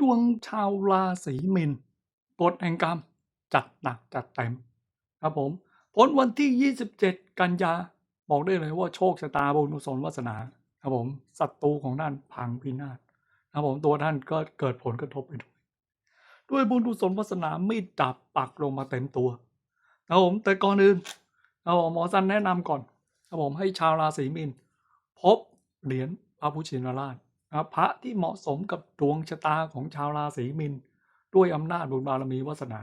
ดวงชาวราศีมินกฎแห่งกรรมจัดหนักจัดเต็มครับผมผลวันที่ 27 กันยาบอกได้เลยว่าโชคชะตาบุญกุศลวาสนาครับผมศัตรูของท่านพังพินาศครับผมตัวท่านก็เกิดผลกระทบไปด้วย ด้วยบุญกุศลวาสนาไมีดดับปักลงมาเต็มตัวครับผมแต่ก่อนอื่นครับผมหมอสันแนะนำก่อนครับผมให้ชาวราศีมินพบเหรียญพระพุชินราชนะครับ พระที่เหมาะสมกับดวงชะตาของชาวราศีมินด้วยอำนาจบุญบารมีวาสนา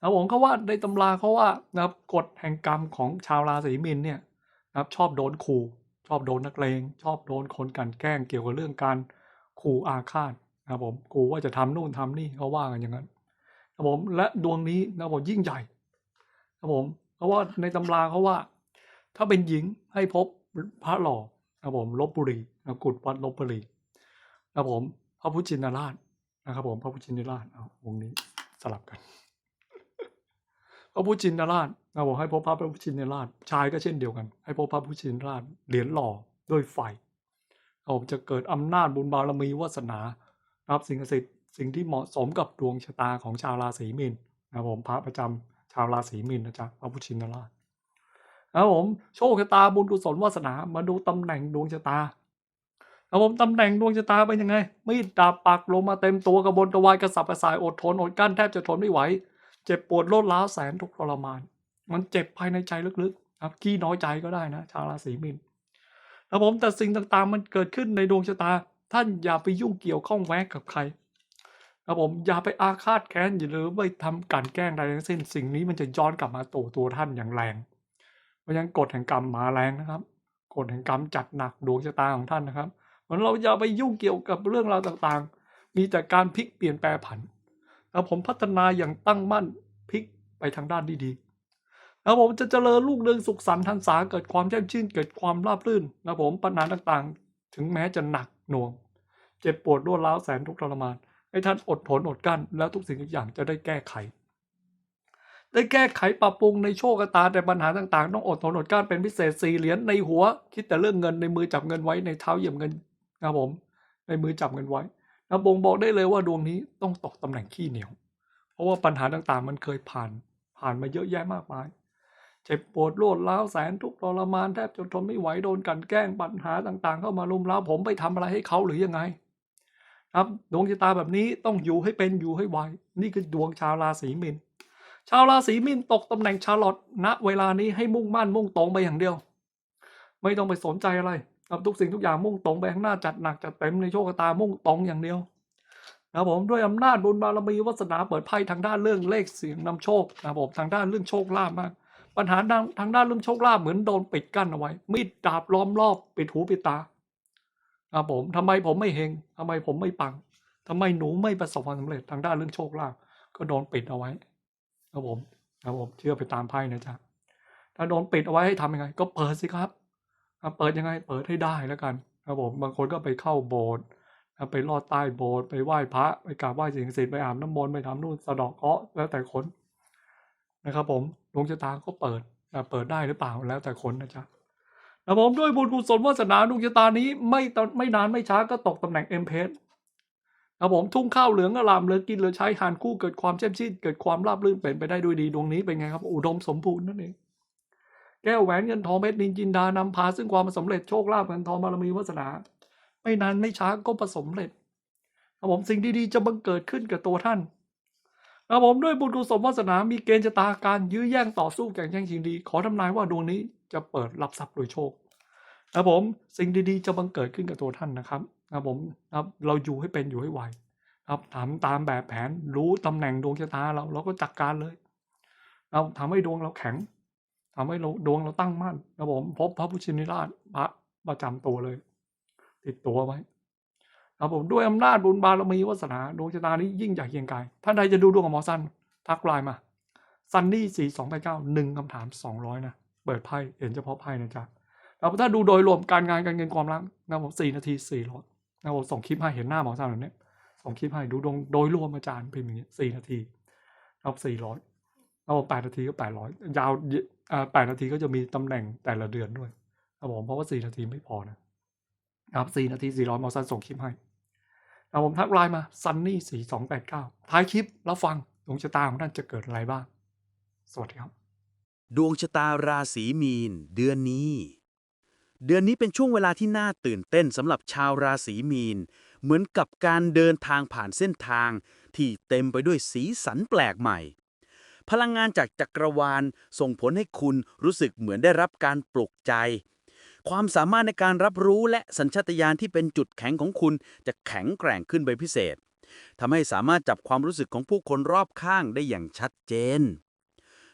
นะผมเขาว่าในตำราเขาว่านะครับกฎแห่งกรรมของชาวราศีมินเนี่ยนะครับชอบโดนขู่ชอบโดนนักเลงชอบโดนคนกันแกล้งเกี่ยวกับเรื่องการขู่อาฆาตนะผมขู่ว่าจะทำนู่นทำนี่เขาว่ากันอย่างนั้นครับผมและดวงนี้นะผมยิ่งใหญ่ครับผมเพราะว่าในตำราเขาว่า ถ้าเป็นหญิงให้พบพระหล่อครับผมลบบุรีนะกุฎวัดลบบุรี ครับผมพระพุทธชินราชนะครับผมพระพุทธชินราชเอาองค์นี้สลับกัน พระพุทธชินราชนะผมให้พบพระพุทธชินราชชายก็เช่นเดียวกัน ให้พบพระพุทธชินราชเหรียญหล่อด้วยไฟผมจะเกิดอำนาจบุญบารมีวาสนารับสิ่งศักดิ์สิทธิ์สิ่งที่เหมาะสมกับดวงชะตาของชาวราศีมีนนะครับผมพระประจำชาวราศีมีนนะจ๊ะพระพุทธชินราชครับผมโชคชะตาบุญกุศลวาสนามาดูตำแหน่งดวงชะตา ครับผมตำแหน่งดวงชะตาเป็นยังไง มีดดาบปักลงมาเต็มตัวกระบนกระวายกระสับกระส่ายอดทนอดกั้นแทบจะทนไม่ไหว เจ็บปวดโลดล้าแสนทุกข์ทรมาน มันเจ็บภายในใจลึกๆครับขี้น้อยใจก็ได้นะชาวราศีมีนครับผมแต่สิ่งต่างๆ มันเกิดขึ้นในดวงชะตา ท่านอย่าไปยุ่งเกี่ยวข้องแวะกับใครครับผมอย่าไปอาฆาตแค้นอย่าหรือไปทำกลันแกล้งใดทั้งสิ้นสิ่งนี้มันจะย้อนกลับมาตัวตัวท่านอย่างแรงเพราะฉะนั้นกฎแห่งกรรมมาแรงนะครับกฎแห่งกรรมจัดหนักดวงชะตาของท่านนะครับ มือนเราอย่าไปยุ่งเกี่ยวกับเรื่องราวต่างๆ มีแต่การพลิกเปลี่ยนแปลผันแล้วผมพัฒนาอย่างตั้งมั่นพลิกไปทางด้านดีๆแล้วผมจะเจริญลูกเรืองสุขสันต์ทันษาเกิดความแจ่มชื่นเกิดความราบรื่นแล้วผมปัญหาต่างๆ ถึงแม้จะหนักหน่วง เจ็บปวดรวดร้าวแสนทุกข์ทรมานให้ท่านอดทนอดกลั้นแล้วทุกสิ่งทุกอย่างจะได้แก้ไข ได้แก้ไขปรับปรุงในโชคชะตาแต่ปัญหาต่างๆ ต้องอดทนอดกลั้นเป็นพิเศษสี่เหรียญในหัว คิดแต่เรื่องเงินในมือจับเงินไว้ในเท้าเหยียบเงิน นะครับผมในมือจับเงินไว้นะบ่งบอกได้เลยว่าดวงนี้ต้องตกตำแหน่งขี้เหนียว เพราะว่าปัญหาต่างๆ มันเคยผ่านผ่านมาเยอะแยะมากมายเจ็บปวดรวดร้าวแสนทุกข์ทรมานแทบจนทนไม่ไหวโดนกันแกล้งปัญหาต่างๆ เข้ามารุมเร้าผมไปทำอะไรให้เขาหรือยังไงครับดวงชะตาแบบนี้ต้องอยู่ให้เป็นอยู่ให้ไวนี่คือดวงชาวราศีมีนชาวราศีมีนตกตำแหน่งชาลอตณเวลานี้ให้มุ่งมั่นมุ่งตรงไปอย่างเดียว ไม่ต้องไปสนใจอะไร ครับทุกสิ่งทุกอย่างมุ่งตรงไปข้างหน้าจัดหนักจัดเต็มในโชคชะตามุ่งตรงอย่างเดียวนะครับผมด้วยอำนาจบุญบารมีวาสนาเปิดไพ่ทางด้านเรื่องเลขเสียงนำโชคนะครับผมทางด้านเรื่องโชคลาภมาก ปัญหาทางด้านเรื่องโชคลาภเหมือนโดนปิดกั้นเอาไว้ มีดดาบล้อมรอบปิดหูปิดตาครับผมทำไมผมไม่เฮงทำไมผมไม่ปังทำไมหนูไม่ประสบความสำเร็จทางด้านเรื่องโชคลาภก็โดนปิดเอาไว้ครับผมครับผมเชื่อไปตามไพ่นะจ๊ะถ้าโดนปิดเอาไว้ให้ทำยังไง ก็เปิดสิครับ เปิดยังไงเปิดให้ได้แล้วกันครับผมบางคนก็ไปเข้าโบสถ์ไปลอดใต้โบสถ์ไปไหว้พระไปกราบไหว้สิ่งศักดิ์สิทธิ์ไปอาบน้ำมนต์ไปทำนู่นสะดอกเคาะแล้วแต่คนนะครับผมดวงชะตาก็เปิดเปิดได้หรือเปล่าแล้วแต่คนนะจ๊ะแล้วผมด้วยบุญกุศลวาสนาดวงชะตานี้ไม่ตอนไม่นานไม่ช้าก็ตกตำแหน่งเอ็มเพสครับผมทุ่งข้าวเหลืองอลามเหลือกินเหลือใช้หานคู่เกิดความแช่มชื่นเกิดความราบรื่นเป็นไปได้ด้วยดีดวงนี้เป็นไงครับ อุดมสมบูรณ์นั่นเอง แก้วแหวนเงินทองเพชรนินจินดานำพาซึ่งความสำเร็จโชคลาภเงินทองบารมีวาสนา ไม่นานไม่ช้าก็ประสบเร็จครับผมสิ่งดีๆจะบังเกิดขึ้นกับตัวท่านครับผมด้วยบุญกุศลวาสนา มีเกณฑ์ชะตาการยื้อแย่งต่อสู้แข่งแย่งชิงดี ขอทำนายว่าดวงนี้จะเปิดรับทรัพย์โดยโชคครับผมสิ่งดีๆจะบังเกิดขึ้นกับตัวท่านนะครับครับผมครับเราอยู่ให้เป็นอยู่ให้ไวครับทำตามแบบแผนรู้ตำแหน่งดวงชะตาเราเราก็จัดการเลยเราทำให้ดวงเราแข็ง ทำให้เราดวงเราตั้งมั่นครับผมพบพระพุทธชินราชพระประจำตัวเลย ติดตัวไว้ครับผมด้วยอำนาจบุญบารมีวาสนาดวงชะตานี้ยิ่งใหญ่เกียงไกรท่านใดจะดูดวงกับหมอสันทักไลน์มาซันนี่สี่สองแปดเก้าหนึ่งคำถามสองร้อยนะเปิดไพ่เห็นเฉพาะไพ่นะจ๊ะแล้วถ้าดูโดยรวมการงานการเงินความรักนะผมสี่นาทีสี่ร้อยนะผมส่งคลิปให้เห็นหน้าหมอสันแบบนี้ส่งคลิปให้ดูดวงโดยรวมอาจารย์พิมพ์อย่างนี้สี่นาทีครับสี่ร้อย แล้วแปดนาทีก็แปดร้อยยาวอ่าแปดนาทีก็จะมีตำแหน่งแต่ละเดือนด้วยครับผมเพราะว่าสี่นาทีไม่พอนะครับสี่นาทีสี่ร้อยมอสันส่งคลิปให้ครับผมทักไลน์มา sunny 4 2 8 9ท้ายคลิปแล้วฟังดวงชะตาของท่านจะเกิดอะไรบ้าง สวัสดีครับ ดวงชะตาราศีมีน เดือนนี้ เดือนนี้เป็นช่วงเวลาที่น่าตื่นเต้นสำหรับชาวราศีมีน เหมือนกับการเดินทางผ่านเส้นทาง ที่เต็มไปด้วยสีสันแปลกใหม่ พลังงานจากจักรวาลส่งผลให้คุณรู้สึกเหมือนได้รับการปลุกใจ ความสามารถในการรับรู้และสัญชาตญาณที่เป็นจุดแข็งของคุณจะแข็งแกร่งขึ้นไปพิเศษทำให้สามารถจับความรู้สึกของผู้คนรอบข้างได้อย่างชัดเจน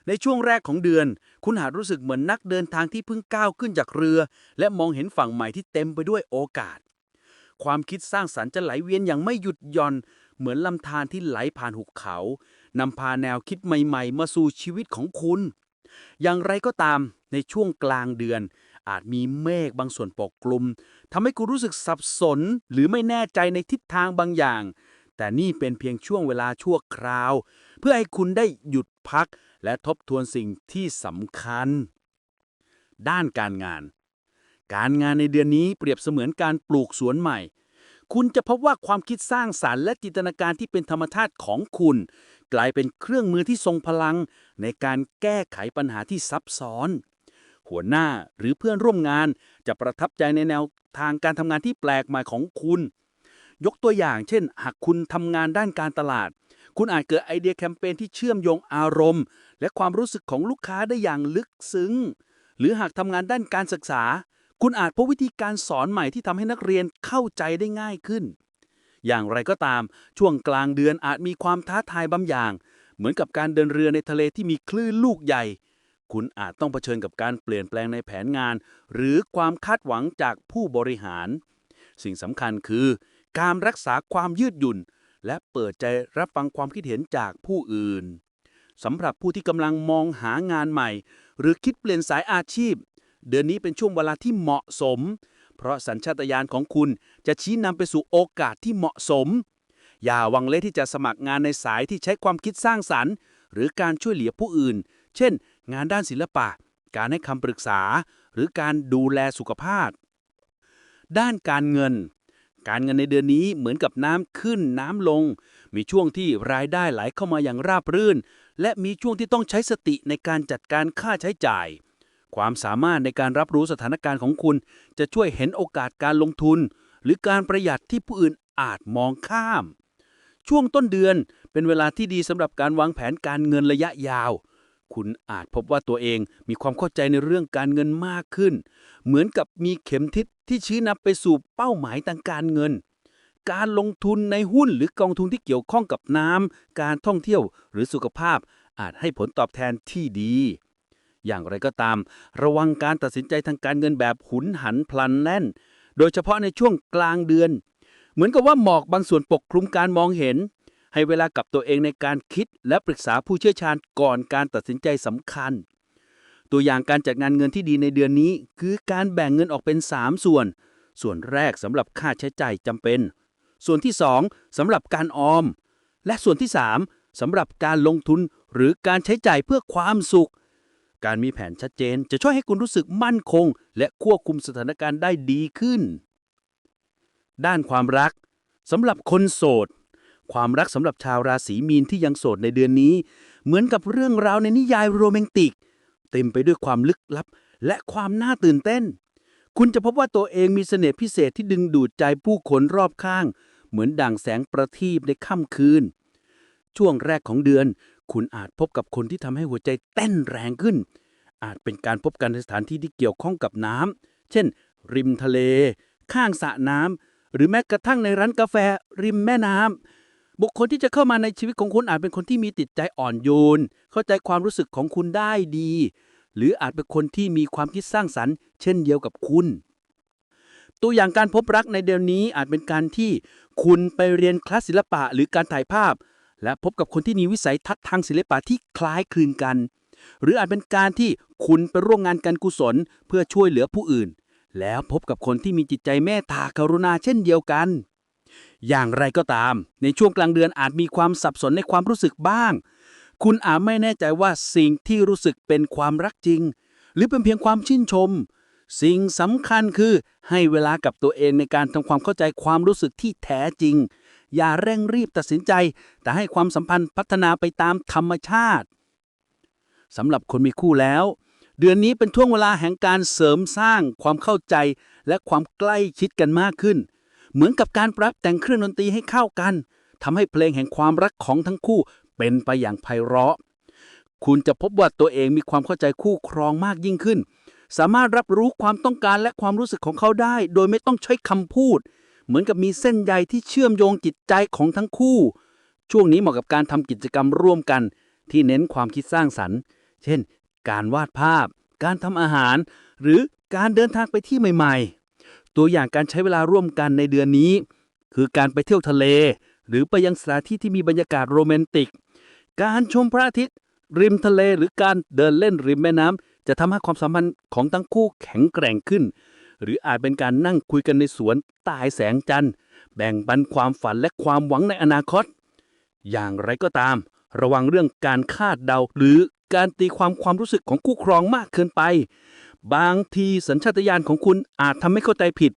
ในช่วงแรกของเดือน คุณอาจรู้สึกเหมือนนักเดินทางที่เพิ่งก้าวขึ้นจากเรือ และมองเห็นฝั่งใหม่ที่เต็มไปด้วยโอกาส ความคิดสร้างสรรค์จะไหลเวียนอย่างไม่หยุดหย่อน เหมือนลำธารที่ไหลผ่านหุบเขานำพาแนวคิดใหม่ ๆ มาสู่ชีวิตของคุณ อย่างไรก็ตามในช่วงกลางเดือน อาจมีเมฆบางส่วนปกคลุมทำให้คุณรู้สึกสับสนหรือไม่แน่ใจในทิศทางบางอย่าง แต่นี่เป็นเพียงช่วงเวลาชั่วคราว เพื่อให้คุณได้หยุดพักและทบทวนสิ่งที่สำคัญ ด้านการงาน การงานในเดือนนี้เปรียบเสมือนการปลูกสวนใหม่ คุณจะพบว่าความคิดสร้างสารรค์และจินตนาการที่เป็นธรรมชาติของคุณ กลายเป็นเครื่องมือที่ทรงพลัง ในการแก้ไขปัญหาที่ซับซ้อน หัวหน้าหรือเพื่อนร่วมงานจะประทับใจในแนวทางการทำงานที่แปลกใหม่ของคุณ ยกตัวอย่างเช่น หากคุณทำงานด้านการตลาด คุณอาจเกิดไอเดียแคมเปญที่เชื่อมโยงอารมณ์ และความรู้สึกของลูกค้าได้อย่างลึกซึ้ง หรือหากทำงานด้านการศึกษา คุณอาจพบวิธีการสอนใหม่ที่ทำให้นักเรียนเข้าใจได้ง่ายขึ้น อย่างไรก็ตามช่วงกลางเดือนอาจมีความท้าทายบางอย่าง เหมือนกับการเดินเรือในทะเลที่มีคลื่นลูกใหญ่ คุณอาจต้องเผชิญกับการเปลี่ยนแปลงในแผนงาน หรือความคาดหวังจากผู้บริหาร สิ่งสำคัญคือ การรักษาความยืดหยุ่น และเปิดใจรับฟังความคิดเห็นจากผู้อื่นสำหรับผู้ที่กำลังมองหางานใหม่ หรือคิดเปลี่ยนสายอาชีพ เดือนนี้เป็นช่วงเวลาที่เหมาะสม เพราะสัญชาตญาณของคุณจะชี้นำไปสู่โอกาสที่เหมาะสม อย่าหวังเล่ที่จะสมัครงานในสายที่ใช้ความคิดสร้างสรรค์ หรือการช่วยเหลือผู้อื่น เช่น งานด้านศิลปะ การให้คำปรึกษา หรือการดูแลสุขภาพ ด้านการเงิน การเงินในเดือนนี้เหมือนกับน้ำขึ้นน้ำลง มีช่วงที่รายได้ไหลเข้ามาอย่างราบรื่น และมีช่วงที่ต้องใช้สติในการจัดการค่าใช้จ่าย ความสามารถในการรับรู้สถานการณ์ของคุณ จะช่วยเห็นโอกาสการลงทุน หรือการประหยัดที่ผู้อื่นอาจมองข้าม ช่วงต้นเดือนเป็นเวลาที่ดีสำหรับการวางแผนการเงินระยะยาว คุณอาจพบว่าตัวเองมีความเข้าใจในเรื่องการเงินมากขึ้น เหมือนกับมีเข็มทิศที่ชี้นำไปสู่เป้าหมายทางการเงิน การลงทุนในหุ้นหรือกองทุนที่เกี่ยวข้องกับน้ำการท่องเที่ยวหรือสุขภาพอาจให้ผลตอบแทนที่ดี อย่างไรก็ตาม ระวังการตัดสินใจทางการเงินแบบหุนหันพลันแน่น โดยเฉพาะในช่วงกลางเดือน เหมือนกับว่าหมอกบางส่วนปกคลุมการมองเห็น ให้เวลากับตัวเองในการคิดและปรึกษาผู้เชี่ยวชาญก่อนการตัดสินใจสำคัญ ตัวอย่างการจัดงานเงินที่ดีในเดือนนี้ คือการแบ่งเงินออกเป็น 3 ส่วน ส่วนแรกสำหรับค่าใช้จ่ายจำเป็น ส่วนที่ 2สำหรับการออม และส่วนที่ 3สำหรับการลงทุนหรือการใช้จ่ายเพื่อความสุข การมีแผนชัดเจนจะช่วยให้คุณรู้สึกมั่นคง และควบคุมสถานการณ์ได้ดีขึ้น ด้านความรักสำหรับคนโสด ความรักสำหรับชาวราศีมีนที่ยังโสดในเดือนนี้ เหมือนกับเรื่องราวในนิยายโรแมนติก เต็มไปด้วยความลึกลับ และความน่าตื่นเต้น คุณจะพบว่าตัวเองมีเสน่ห์พิเศษที่ดึงดูดใจผู้คนรอบข้าง เหมือนด่างแสงประทีปในค่ำคืน ช่วงแรกของเดือน คุณอาจพบกับคนที่ทำให้หัวใจเต้นแรงขึ้น อาจเป็นการพบกันในสถานที่ที่เกี่ยวข้องกับน้ำ เช่น ริมทะเล ข้างสระน้ำ หรือแม้กระทั่งในร้านกาแฟ ริมแม่น้ำ บุคคลที่จะเข้ามาในชีวิตของคุณอาจเป็นคนที่มีจิตใจอ่อนโยน เข้าใจความรู้สึกของคุณได้ดี หรืออาจเป็นคนที่มีความคิดสร้างสรรค์ เช่นเดียวกับคุณตัวอย่างการพบรักในเดือนนี้อาจเป็นการที่คุณไปเรียนคลาสศิลปะหรือการถ่ายภาพ และพบกับคนที่มีวิสัยทัศน์ทางศิลปะที่คล้ายคลึงกัน หรืออาจเป็นการที่คุณไปร่วมงานการกุศล เพื่อช่วยเหลือผู้อื่น แล้วพบกับคนที่มีจิตใจเมตตากรุณาเช่นเดียวกัน อย่างไรก็ตาม ในช่วงกลางเดือนอาจมีความสับสนในความรู้สึกบ้าง คุณอาจไม่แน่ใจว่าสิ่งที่รู้สึกเป็นความรักจริง หรือเป็นเพียงความชื่นชม สิ่งสำคัญคือให้เวลากับตัวเองในการทำความเข้าใจความรู้สึกที่แท้จริง อย่าเร่งรีบตัดสินใจ แต่ให้ความสัมพันธ์พัฒนาไปตามธรรมชาติสำหรับคนมีคู่แล้ว เดือนนี้เป็นช่วงเวลาแห่งการเสริมสร้างความเข้าใจและความใกล้ชิดกันมากขึ้น เหมือนกับการปรับแต่งเครื่องดนตรีให้เข้ากันทำให้เพลงแห่งความรักของทั้งคู่เป็นไปอย่างไพเราะ คุณจะพบว่าตัวเองมีความเข้าใจคู่ครองมากยิ่งขึ้น สามารถรับรู้ความต้องการและความรู้สึกของเขาได้ โดยไม่ต้องใช้คำพูด เหมือนกับมีเส้นใยที่เชื่อมโยงจิตใจของทั้งคู่ ช่วงนี้เหมาะกับการทำกิจกรรมร่วมกัน ที่เน้นความคิดสร้างสรรค์ เช่น การวาดภาพ การทำอาหาร หรือการเดินทางไปที่ใหม่ ๆ ตัวอย่างการใช้เวลาร่วมกันในเดือนนี้ คือการไปเที่ยวทะเล หรือไปยังสถานที่ที่มีบรรยากาศโรแมนติก การชมพระอาทิตย์ ริมทะเลหรือการเดินเล่นริมแม่น้ำจะทำให้ความสัมพันธ์ของทั้งคู่แข็งแกร่งขึ้น หรืออาจเป็นการนั่งคุยกันในสวนใต้แสงจันทร์ แบ่งปันความฝันและความหวังในอนาคต อย่างไรก็ตาม ระวังเรื่องการคาดเดา หรือการตีความความรู้สึกของคู่ครองมากเกินไป บางทีสัญชาตญาณของคุณอาจทำให้เข้าใจผิด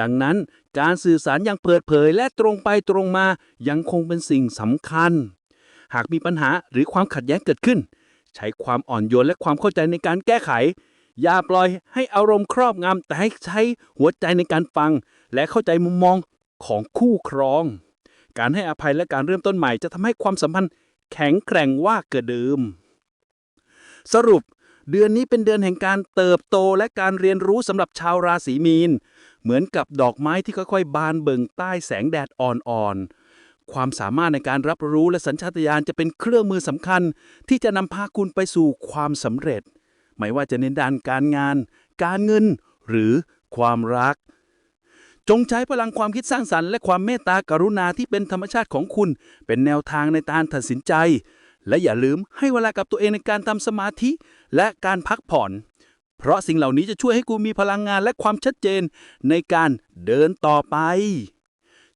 ดังนั้นการสื่อสารอย่างเปิดเผยและตรงไปตรงมายังคงเป็นสิ่งสำคัญ หากมีปัญหาหรือความขัดแย้งเกิดขึ้น ใช้ความอ่อนโยนและความเข้าใจในการแก้ไข อย่าปล่อยให้อารมณ์ครอบงำแต่ให้ใช้หัวใจในการฟัง และเข้าใจมุมมองของคู่ครอง การให้อภัยและการเริ่มต้นใหม่จะทำให้ความสัมพันธ์แข็งแกร่งว่าเกิดเดิม สรุป เดือนนี้เป็นเดือนแห่งการเติบโตและการเรียนรู้สำหรับชาวราศีมีน เหมือนกับดอกไม้ที่ค่อยๆ บานเบิ่งใต้แสงแดดอ่อนๆความสามารถในการรับรู้และสัญชาตญาณจะเป็นเครื่องมือสำคัญ ที่จะนำพาคุณไปสู่ความสำเร็จ ไม่ว่าจะในด้านการงาน การเงิน หรือความรัก จงใช้พลังความคิดสร้างสรรค์และความเมตตากรุณาที่เป็นธรรมชาติของคุณ เป็นแนวทางในการตัดสินใจ และอย่าลืมให้เวลากับตัวเองในการทำสมาธิ และการพักผ่อน เพราะสิ่งเหล่านี้จะช่วยให้คุณมีพลังงานและความชัดเจนในการเดินต่อไป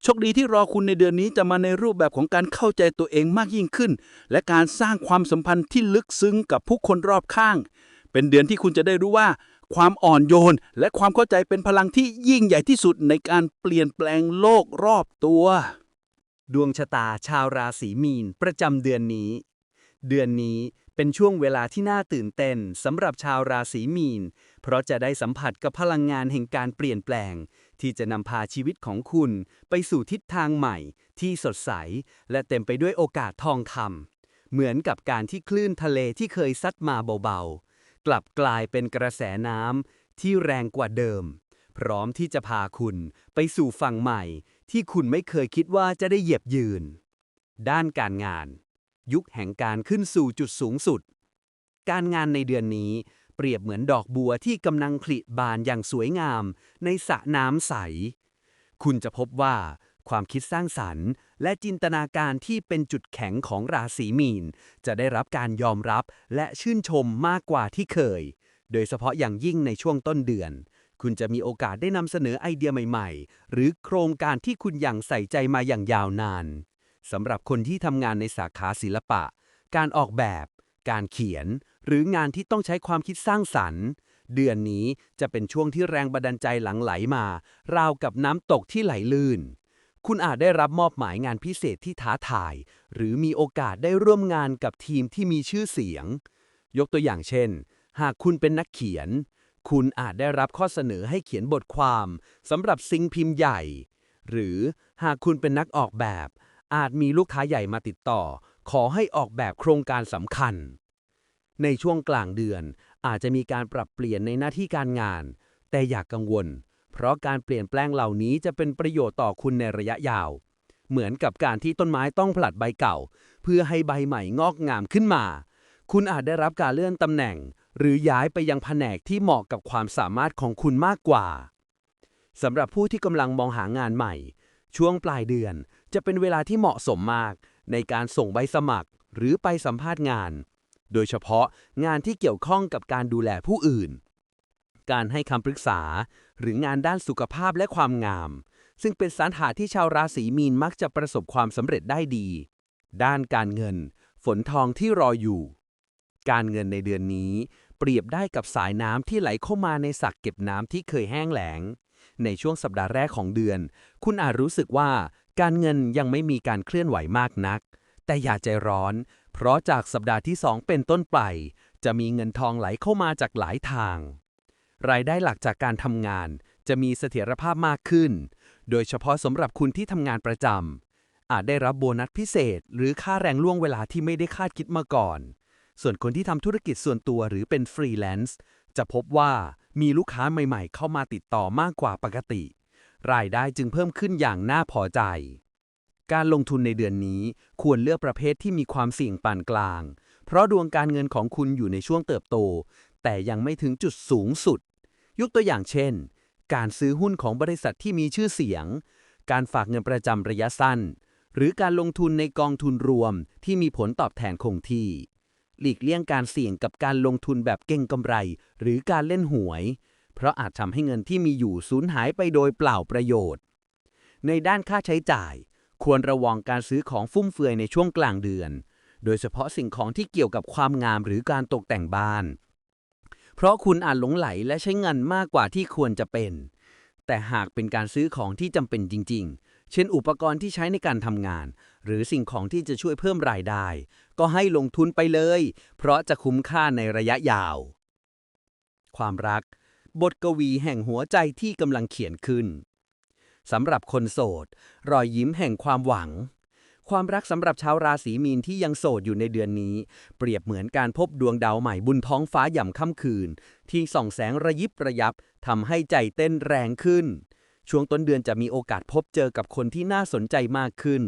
โชคดีที่รอคุณในเดือนนี้จะมาในรูปแบบของการเข้าใจตัวเองมากยิ่งขึ้น และการสร้างความสัมพันธ์ที่ลึกซึ้งกับผู้คนรอบข้าง เป็นเดือนที่คุณจะได้รู้ว่า ความอ่อนโยน และความเข้าใจเป็นพลังที่ยิ่งใหญ่ที่สุดในการเปลี่ยนแปลงโลกรอบตัว ดวงชะตาชาวราศีมีน ประจำเดือนนี้ เดือนนี้เป็นช่วงเวลาที่น่าตื่นเต้นสำหรับชาวราศีมีน เพราะจะได้สัมผัสกับพลังงานแห่งการเปลี่ยนแปลง ที่จะนำพาชีวิตของคุณ ไปสู่ทิศทางใหม่ ที่สดใส และเต็มไปด้วยโอกาสทองคำเหมือนกับการที่คลื่นทะเลที่เคยซัดมาเบาๆ กลับกลายเป็นกระแสน้ำที่แรงกว่าเดิม พร้อมที่จะพาคุณไปสู่ฝั่งใหม่ ที่คุณไม่เคยคิดว่าจะได้เหยียบยืน ด้านการงาน ยุคแห่งการขึ้นสู่จุดสูงสุด การงานในเดือนนี้เปรียบเหมือนดอกบัวที่กำลังผลิบานอย่างสวยงามในสระน้ำใส คุณจะพบว่า ความคิดสร้างสรรค์ และจินตนาการที่เป็นจุดแข็งของราศีมีน จะได้รับการยอมรับและชื่นชมมากกว่าที่เคย โดยเฉพาะอย่างยิ่งในช่วงต้นเดือน คุณจะมีโอกาสได้นำเสนอไอเดียใหม่ ๆ หรือโครงการที่คุณอย่างใส่ใจมาอย่างยาวนานสำหรับคนที่ทำงานในสาขาศิลปะ การออกแบบ การเขียน หรืองานที่ต้องใช้ความคิดสร้างสรรค์ เดือนนี้จะเป็นช่วงที่แรงบันดาลใจหลั่งไหลมา ราวกับน้ำตกที่ไหลลื่น คุณอาจได้รับมอบหมายงานพิเศษที่ท้าทาย หรือมีโอกาสได้ร่วมงานกับทีมที่มีชื่อเสียง ยกตัวอย่างเช่น หากคุณเป็นนักเขียน คุณอาจได้รับข้อเสนอให้เขียนบทความสำหรับซิงพิมพ์ใหญ่ หรือหากคุณเป็นนักออกแบบ อาจมีลูกค้าใหญ่มาติดต่อ ขอให้ออกแบบโครงการสำคัญ ในช่วงกลางเดือนอาจจะมีการปรับเปลี่ยนในหน้าที่การงาน แต่อย่ากกังวล เพราะการเปลี่ยนแปลงเหล่านี้จะเป็นประโยชน์ต่อคุณในระยะยาว เหมือนกับการที่ต้นไม้ต้องผลัดใบเก่า เพื่อให้ใบใหม่งอกงามขึ้นมา คุณอาจได้รับการเลื่อนตำแหน่ง หรือย้ายไปยังแผนกที่เหมาะกับความสามารถของคุณมากกว่าสำหรับผู้ที่กำลังมองหางานใหม่ ช่วงปลายเดือนจะเป็นเวลาที่เหมาะสมมาก ในการส่งใบสมัคร หรือไปสัมภาษณ์งาน โดยเฉพาะงานที่เกี่ยวข้องกับการดูแลผู้อื่น การให้คำปรึกษา หรืองานด้านสุขภาพและความงาม ซึ่งเป็นสาขาที่ชาวราศีมีนมักจะประสบความสำเร็จได้ดี ด้านการเงิน ฝนทองที่รออยู่ การเงินในเดือนนี้ เปรียบได้กับสายน้ำที่ไหลเข้ามาในสระเก็บน้ำที่เคยแห้งแล้งในช่วงสัปดาห์แรกของเดือน คุณอาจรู้สึกว่าการเงินยังไม่มีการเคลื่อนไหวมากนัก แต่อย่าใจร้อน เพราะจากสัปดาห์ที่ 2 เป็นต้นไป จะมีเงินทองไหลเข้ามาจากหลายทาง รายได้หลักจากการทำงาน จะมีเสถียรภาพมากขึ้น โดยเฉพาะสำหรับคุณที่ทำงานประจำอาจได้รับโบนัสพิเศษ หรือค่าแรงล่วงเวลาที่ไม่ได้คาดคิดมาก่อน ส่วนคนที่ทำธุรกิจส่วนตัวหรือเป็นฟรีแลนซ์จะพบว่ามีลูกค้าใหม่ๆ เข้ามาติดต่อมากกว่าปกติ รายได้จึงเพิ่มขึ้นอย่างน่าพอใจ การลงทุนในเดือนนี้ควรเลือกประเภทที่มีความเสี่ยงปานกลาง เพราะดวงการเงินของคุณอยู่ในช่วงเติบโต แต่ยังไม่ถึงจุดสูงสุด ยกตัวอย่างเช่น การซื้อหุ้นของบริษัทที่มีชื่อเสียง การฝากเงินประจำระยะสั้น หรือการลงทุนในกองทุนรวมที่มีผลตอบแทนคงที่ หลีกเลี่ยงการเสี่ยงกับการลงทุนแบบเก่งกำไร หรือการเล่นหวย เพราะอาจทำให้เงินที่มีอยู่สูญหายไปโดยเปล่าประโยชน์ ในด้านค่าใช้จ่าย ควรระวังการซื้อของฟุ่มเฟือยในช่วงกลางเดือน โดยเฉพาะสิ่งของที่เกี่ยวกับความงามหรือการตกแต่งบ้าน เพราะคุณอาจหลงไหลและใช้เงินมากกว่าที่ควรจะเป็น แต่หากเป็นการซื้อของที่จำเป็นจริง ๆ เช่นอุปกรณ์ที่ใช้ในการทำงาน หรือสิ่งของที่จะช่วยเพิ่มรายได้ ก็ให้ลงทุนไปเลย เพราะจะคุ้มค่าในระยะยาว ความรัก บทกวีแห่งหัวใจที่กำลังเขียนขึ้นสำหรับคนโสด รอยยิ้มแห่งความหวัง ความรักสำหรับชาวราศีมีนที่ยังโสดอยู่ในเดือนนี้ เปรียบเหมือนการพบดวงดาวใหม่บนท้องฟ้าย่ำค่ำคืน ที่ส่องแสงระยิบระยับทำให้ใจเต้นแรงขึ้น ช่วงต้นเดือนจะมีโอกาสพบเจอกับคนที่น่าสนใจมากขึ้น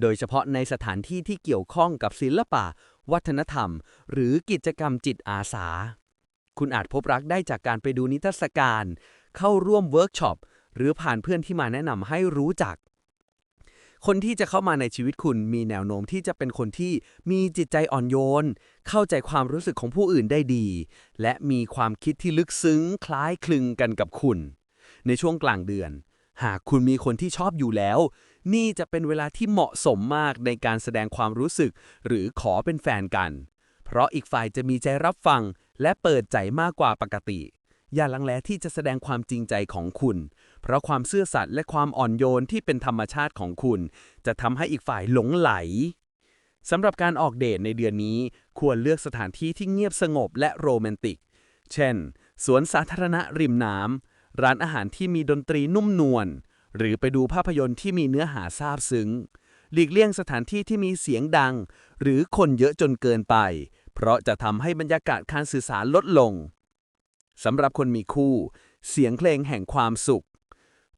โดยเฉพาะในสถานที่ที่เกี่ยวข้องกับศิลปะ วัฒนธรรม หรือกิจกรรมจิตอาสา คุณอาจพบรักได้จากการไปดูนิทรรศการ เข้าร่วมเวิร์กช็อปหรือผ่านเพื่อนที่มาแนะนำให้รู้จัก คนที่จะเข้ามาในชีวิตคุณมีแนวโน้มที่จะเป็นคนที่มีจิตใจอ่อนโยน เข้าใจความรู้สึกของผู้อื่นได้ดี และมีความคิดที่ลึกซึ้งคล้ายคลึงกันกับคุณ ในช่วงกลางเดือน หากคุณมีคนที่ชอบอยู่แล้ว นี่จะเป็นเวลาที่เหมาะสมมากในการแสดงความรู้สึก หรือขอเป็นแฟนกัน เพราะอีกฝ่ายจะมีใจรับฟังและเปิดใจมากกว่าปกติ อย่าลังเลที่จะแสดงความจริงใจของคุณ เพราะความซื่อสัตย์และความอ่อนโยนที่เป็นธรรมชาติของคุณ จะทำให้อีกฝ่ายหลงไหลสำหรับการออกเดทในเดือนนี้ ควรเลือกสถานที่ที่เงียบสงบและโรแมนติก เช่น สวนสาธารณะริมน้ำ ร้านอาหารที่มีดนตรีนุ่มนวล หรือไปดูภาพยนตร์ที่มีเนื้อหาซาบซึ้ง หลีกเลี่ยงสถานที่ที่มีเสียงดัง หรือคนเยอะจนเกินไป เพราะจะทำให้บรรยากาศการสื่อสารลดลง สำหรับคนมีคู่ เสียงเพลงแห่งความสุข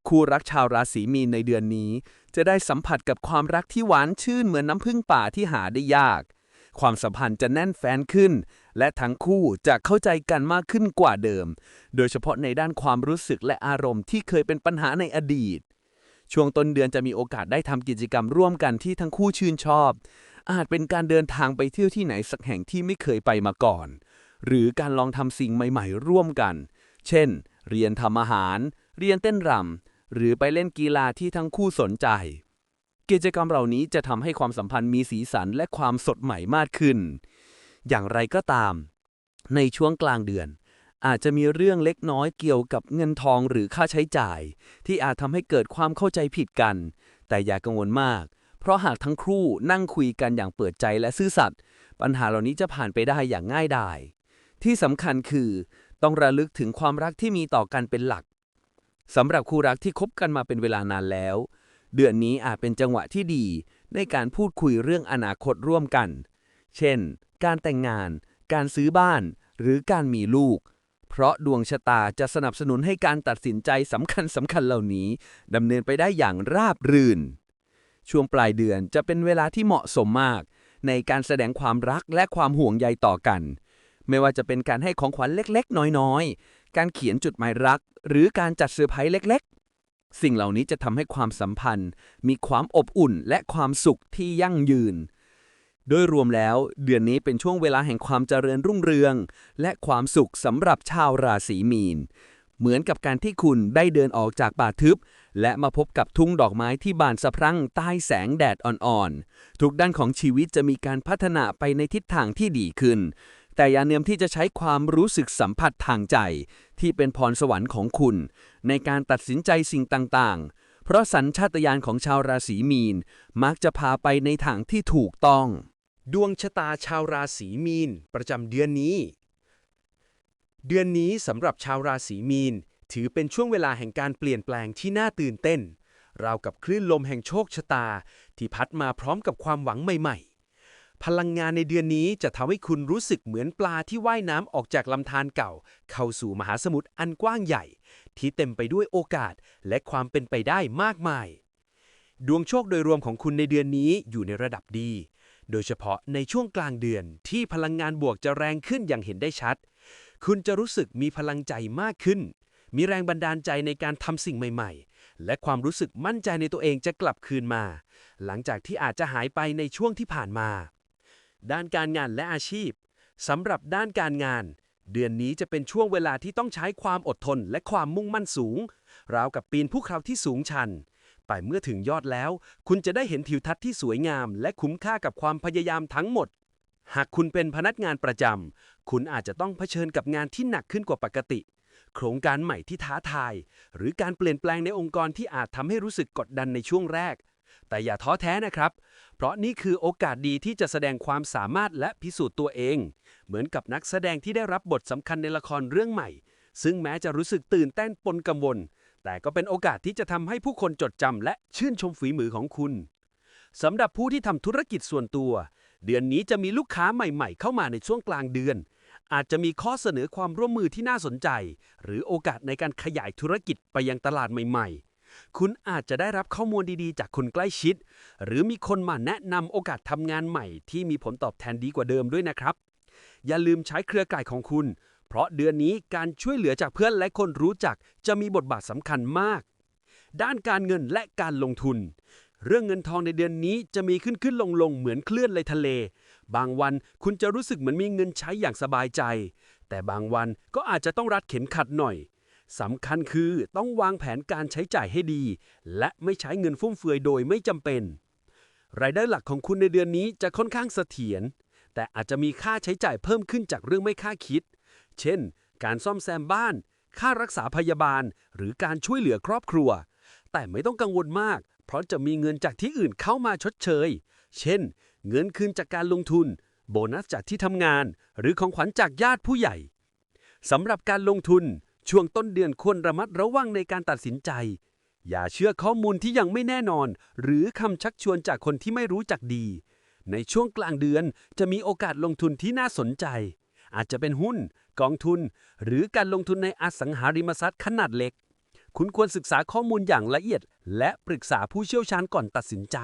คู่รักชาวราศีมีนในเดือนนี้ จะได้สัมผัสกับความรักที่หวานชื่นเหมือนน้ำพึ่งป่าที่หาได้ยาก ความสัมพันธ์จะแน่นแฟ้นขึ้น และทั้งคู่จะเข้าใจกันมากขึ้นกว่าเดิม โดยเฉพาะในด้านความรู้สึกและอารมณ์ที่เคยเป็นปัญหาในอดีต ช่วงต้นเดือนจะมีโอกาสได้ทำกิจกรรมร่วมกันที่ทั้งคู่ชื่นชอบ อาจเป็นการเดินทางไปเที่ยวที่ไหนสักแห่งที่ไม่เคยไปมาก่อน หรือการลองทำสิ่งใหม่ๆ ร่วมกัน เช่น เรียนทำอาหาร เรียนเต้นรำ หรือไปเล่นกีฬาที่ทั้งคู่สนใจ กิจกรรมเหล่านี้จะทำให้ความสัมพันธ์มีสีสันและความสดใหม่มากขึ้น อย่างไรก็ตาม ในช่วงกลางเดือน อาจจะมีเรื่องเล็กน้อยเกี่ยวกับเงินทองหรือค่าใช้จ่าย ที่อาจทำให้เกิดความเข้าใจผิดกัน แต่อย่ากังวลมากเพราะหากทั้งคู่นั่งคุยกันอย่างเปิดใจและซื่อสัตย์ปัญหาเหล่านี้จะผ่านไปได้อย่างง่ายดาย ที่สำคัญคือ ต้องระลึกถึงความรักที่มีต่อกันเป็นหลักสำหรับคู่รักที่คบกันมาเป็นเวลานานแล้ว เดือนนี้อาจเป็นจังหวะที่ดีในการพูดคุยเรื่องอนาคตร่วมกัน เช่น การแต่งงาน การซื้อบ้าน หรือการมีลูก เพราะดวงชะตาจะสนับสนุนให้การตัดสินใจสำคัญสำคัญเหล่านี้ดำเนินไปได้อย่างราบรื่น ช่วงปลายเดือนจะเป็นเวลาที่เหมาะสมมาก ในการแสดงความรักและความห่วงใยต่อกัน ไม่ว่าจะเป็นการให้ของขวัญเล็กๆ น้อยๆ การเขียนจดหมายรัก หรือการจัดเซอร์ไพรส์เล็ก ๆ สิ่งเหล่านี้จะทำให้ความสัมพันธ์ มีความอบอุ่นและความสุขที่ยั่งยืน โดยรวมแล้ว เดือนนี้เป็นช่วงเวลาแห่งความเจริญรุ่งเรือง และความสุขสำหรับชาวราศีมีน เหมือนกับการที่คุณได้เดินออกจากป่าทึบ และมาพบกับทุ่งดอกไม้ที่บานสะพรั่งใต้แสงแดดอ่อนๆ ทุกด้านของชีวิตจะมีการพัฒนาไปในทิศทางที่ดีขึ้น แต่อย่าเนียมที่จะใช้ความรู้สึกสัมผัสทางใจ ที่เป็นพรสวรรค์ของคุณ ในการตัดสินใจสิ่งต่างๆเพเพราะสัญชาตญาณของชาวราศีมีน มักจะพาไปในทางที่ถูกต้อง ดวงชะตาชาวราศีมีน ประจำเดือนนี้ เดือนนี้สำหรับชาวราศีมีน ถือเป็นช่วงเวลาแห่งการเปลี่ยนแปลงที่น่าตื่นเต้น ราวกับคลื่นลมแห่งโชคชะตา ที่พัดมาพร้อมกับความหวังใหม่ ๆ พลังงานในเดือนนี้จะทำให้คุณรู้สึกเหมือนปลาที่ว่ายน้ำออกจากลำธารเก่า เข้าสู่มหาสมุทรอันกว้างใหญ่ ที่เต็มไปด้วยโอกาสและความเป็นไปได้มากมาย ดวงโชคโดยรวมของคุณในเดือนนี้อยู่ในระดับดี โดยเฉพาะในช่วงกลางเดือนที่พลังงานบวกจะแรงขึ้นอย่างเห็นได้ชัด คุณจะรู้สึกมีพลังใจมากขึ้น มีแรงบันดาลใจในการทำสิ่งใหม่ ๆและความรู้สึกมั่นใจในตัวเองจะกลับคืนมา หลังจากที่อาจจะหายไปในช่วงที่ผ่านมา ด้านการงานและอาชีพสำหรับด้านการงาน เดือนนี้จะเป็นช่วงเวลาที่ต้องใช้ความอดทนและความมุ่งมั่นสูง ราวกับปีนภูเขาที่สูงชัน ไปเมื่อถึงยอดแล้ว คุณจะได้เห็นทิวทัศน์ที่สวยงาม และคุ้มค่ากับความพยายามทั้งหมด หากคุณเป็นพนักงานประจำคุณอาจจะต้องเผชิญกับงานที่หนักขึ้นกว่าปกติ โครงการใหม่ที่ท้าทาย หรือการเปลี่ยนแปลงในองค์กรที่อาจทำให้รู้สึกกดดันในช่วงแรก แต่อย่าท้อแท้นะครับ เพราะนี่คือโอกาสดีที่จะแสดงความสามารถและพิสูจน์ตัวเอง เหมือนกับนักแสดงที่ได้รับบทสำคัญในละครเรื่องใหม่ ซึ่งแม้จะรู้สึกตื่นเต้นปนกังวล แต่ก็เป็นโอกาสที่จะทำให้ผู้คนจดจำและชื่นชมฝีมือของคุณสำหรับผู้ที่ทำธุรกิจส่วนตัว เดือนนี้จะมีลูกค้าใหม่ ๆ เข้ามาในช่วงกลางเดือน อาจจะมีข้อเสนอความร่วมมือที่น่าสนใจ หรือโอกาสในการขยายธุรกิจไปยังตลาดใหม่ ๆ คุณอาจจะได้รับข้อมูลดีๆ จากคนใกล้ชิด หรือมีคนมาแนะนำโอกาสทำงานใหม่ที่มีผลตอบแทนดีกว่าเดิมด้วยนะครับ อย่าลืมใช้เครือข่ายของคุณ เพราะเดือนนี้การช่วยเหลือจากเพื่อนและคนรู้จักจะมีบทบาทสำคัญมาก ด้านการเงินและการลงทุน เรื่องเงินทองในเดือนนี้จะมีขึ้นขึ้นลงลงเหมือนคลื่นในทะเล บางวันคุณจะรู้สึกเหมือนมีเงินใช้อย่างสบายใจ แต่บางวันก็อาจจะต้องรัดเข็มขัดหน่อย สำคัญคือต้องวางแผนการใช้จ่ายให้ดี และไม่ใช้เงินฟุ่มเฟือยโดยไม่จำเป็น รายได้หลักของคุณในเดือนนี้จะค่อนข้างเสถียร แต่อาจจะมีค่าใช้จ่ายเพิ่มขึ้นจากเรื่องไม่คาดคิด เช่น การซ่อมแซมบ้าน ค่ารักษาพยาบาล หรือการช่วยเหลือครอบครัว แต่ไม่ต้องกังวลมาก เพราะจะมีเงินจากที่อื่นเข้ามาชดเชย เช่น เงินคืนจากการลงทุน โบนัสจากที่ทำงาน หรือของขวัญจากญาติผู้ใหญ่สำหรับการลงทุน ช่วงต้นเดือนควรระมัดระวังในการตัดสินใจ อย่าเชื่อข้อมูลที่ยังไม่แน่นอน หรือคำชักชวนจากคนที่ไม่รู้จักดี ในช่วงกลางเดือนจะมีโอกาสลงทุนที่น่าสนใจ อาจจะเป็นหุ้น กองทุน หรือการลงทุนในอสังหาริมทรัพย์ขนาดเล็ก คุณควรศึกษาข้อมูลอย่างละเอียด และปรึกษาผู้เชี่ยวชาญก่อนตัดสินใจ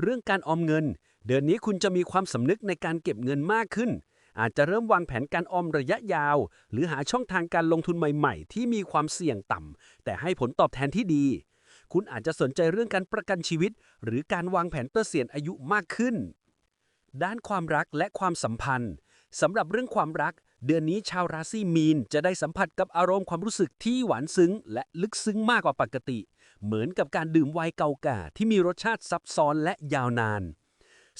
เรื่องการออมเงิน เดือนนี้คุณจะมีความสำนึกในการเก็บเงินมากขึ้น อาจจะเริ่มวางแผนการออมระยะยาว หรือหาช่องทางการลงทุนใหม่ๆ ที่มีความเสี่ยงต่ำ แต่ให้ผลตอบแทนที่ดี คุณอาจจะสนใจเรื่องการประกันชีวิต หรือการวางแผนเกษียณอายุมากขึ้น ด้านความรักและความสัมพันธ์สำหรับเรื่องความรัก เดือนนี้ชาวราศีมีนจะได้สัมผัสกับอารมณ์ความรู้สึกที่หวานซึ้ง และลึกซึ้งมากกว่าปกติ เหมือนกับการดื่มไวน์เก่าแก่ที่มีรสชาติซับซ้อนและยาวนาน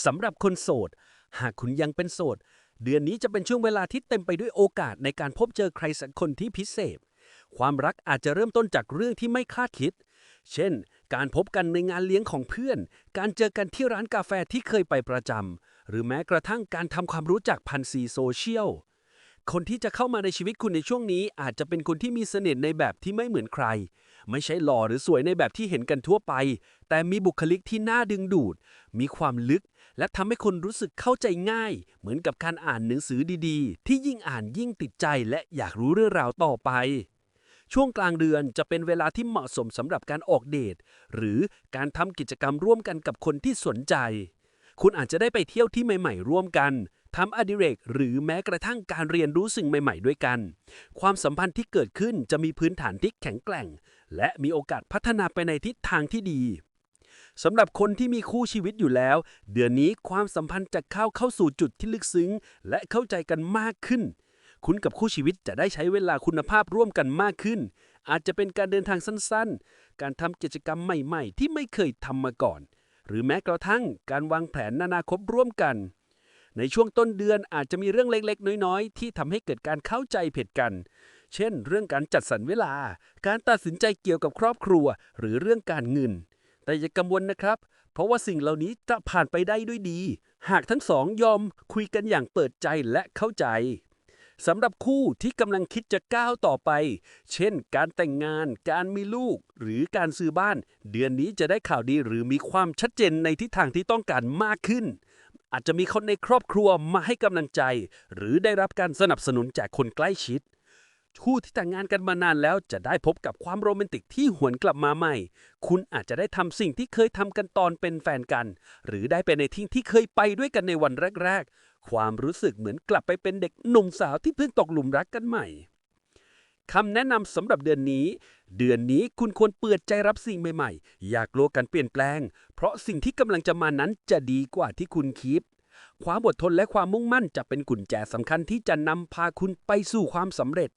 สำหรับคนโสด หากคุณยังเป็นโสด เดือนนี้จะเป็นช่วงเวลาที่เต็มไปด้วยโอกาสในการพบเจอใครสักคนที่พิเศษ ความรักอาจจะเริ่มต้นจากเรื่องที่ไม่คาดคิด เช่น การพบกันในงานเลี้ยงของเพื่อน การเจอกันที่ร้านกาแฟที่เคยไปประจำ หรือแม้กระทั่งการทำความรู้จักพันซีโซเชียล คนที่จะเข้ามาในชีวิตคุณในช่วงนี้ อาจจะเป็นคนที่มีเสน่ห์ในแบบที่ไม่เหมือนใคร ไม่ใช่หล่อหรือสวยในแบบที่เห็นกันทั่วไป แต่มีบุคลิกที่น่าดึงดูด มีความลึก และทำให้คนรู้สึกเข้าใจง่าย เหมือนกับการอ่านหนังสือดีๆ ที่ยิ่งอ่านยิ่งติดใจและอยากรู้เรื่องราวต่อไป ช่วงกลางเดือนจะเป็นเวลาที่เหมาะสมสำหรับการออกเดท หรือการทำกิจกรรมร่วมกันกับคนที่สนใจ คุณอาจจะได้ไปเที่ยวที่ใหม่ๆ ร่วมกันทำอดิเรกหรือแม้กระทั่งการเรียนรู้สิ่งใหม่ๆ ด้วยกัน ความสัมพันธ์ที่เกิดขึ้นจะมีพื้นฐานที่แข็งแกร่ง และมีโอกาสพัฒนาไปในทิศทางที่ดี สำหรับคนที่มีคู่ชีวิตอยู่แล้ว เดือนนี้ความสัมพันธ์จะเข้าเข้าสู่จุดที่ลึกซึ้ง และเข้าใจกันมากขึ้น คุณกับคู่ชีวิตจะได้ใช้เวลาคุณภาพร่วมกันมากขึ้น อาจจะเป็นการเดินทางสั้นๆ การทำกิจกรรมใหม่ๆ ที่ไม่เคยทำมาก่อน หรือแม้กระทั่งการวางแผนอนาคตร่วมกัน ในช่วงต้นเดือนอาจจะมีเรื่องเล็กๆ น้อยๆ ที่ทำให้เกิดการเข้าใจผิดกันเช่น เรื่องการจัดสรรเวลา การตัดสินใจเกี่ยวกับครอบครัว หรือเรื่องการเงิน แต่อย่ากังวลนะครับ เพราะว่าสิ่งเหล่านี้จะผ่านไปได้ด้วยดี หากทั้งสองยอมคุยกันอย่างเปิดใจและเข้าใจสำหรับคู่ที่กำลังคิดจะก้าวต่อไป เช่น การแต่งงาน การมีลูก หรือการซื้อบ้าน เดือนนี้จะได้ข่าวดีหรือมีความชัดเจนในทิศทางที่ต้องการมากขึ้น อาจจะมีคนในครอบครัวมาให้กำลังใจ หรือได้รับการสนับสนุนจากคนใกล้ชิด คู่ที่แต่งงานกันมานานแล้วจะได้พบกับความโรแมนติกที่หวนกลับมาใหม่ คุณอาจจะได้ทำสิ่งที่เคยทำกันตอนเป็นแฟนกัน หรือได้ไปในที่ที่เคยไปด้วยกันในวันแรก ๆ ความรู้สึกเหมือนกลับไปเป็นเด็กหนุ่มสาวที่เพิ่งตกหลุมรักกันใหม่คำแนะนำสำหรับเดือนนี้ เดือนนี้คุณควรเปิดใจรับสิ่งใหม่ๆ อยากกลัวการเปลี่ยนแปลง เพราะสิ่งที่กำลังจะมานั้นจะดีกว่าที่คุณคิด ความอดทนและความมุ่งมั่นจะเป็นกุญแจสำคัญที่จะนำพาคุณไปสู่ความสำเร็จ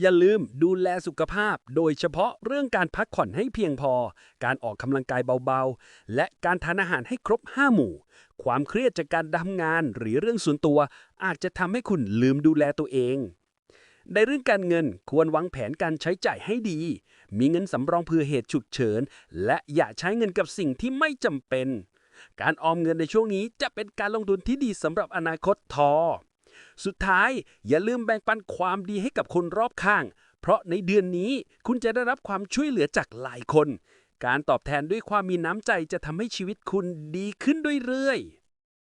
อย่าลืมดูแลสุขภาพ โดยเฉพาะเรื่องการพักผ่อนให้เพียงพอ การออกกำลังกายเบาๆ และการทานอาหารให้ครบ 5 หมู่ ความเครียดจากการทำงานหรือเรื่องส่วนตัว อาจจะทำให้คุณลืมดูแลตัวเอง ในเรื่องการเงินควรวางแผนการใช้จ่ายให้ดี มีเงินสำรองเผื่อเหตุฉุกเฉิน และอย่าใช้เงินกับสิ่งที่ไม่จำเป็น การออมเงินในช่วงนี้จะเป็นการลงทุนที่ดีสำหรับอนาคตทอ สุดท้ายอย่าลืมแบ่งปันความดีให้กับคนรอบข้าง เพราะในเดือนนี้คุณจะได้รับความช่วยเหลือจากหลายคน การตอบแทนด้วยความมีน้ำใจจะทำให้ชีวิตคุณดีขึ้นเรื่อยๆ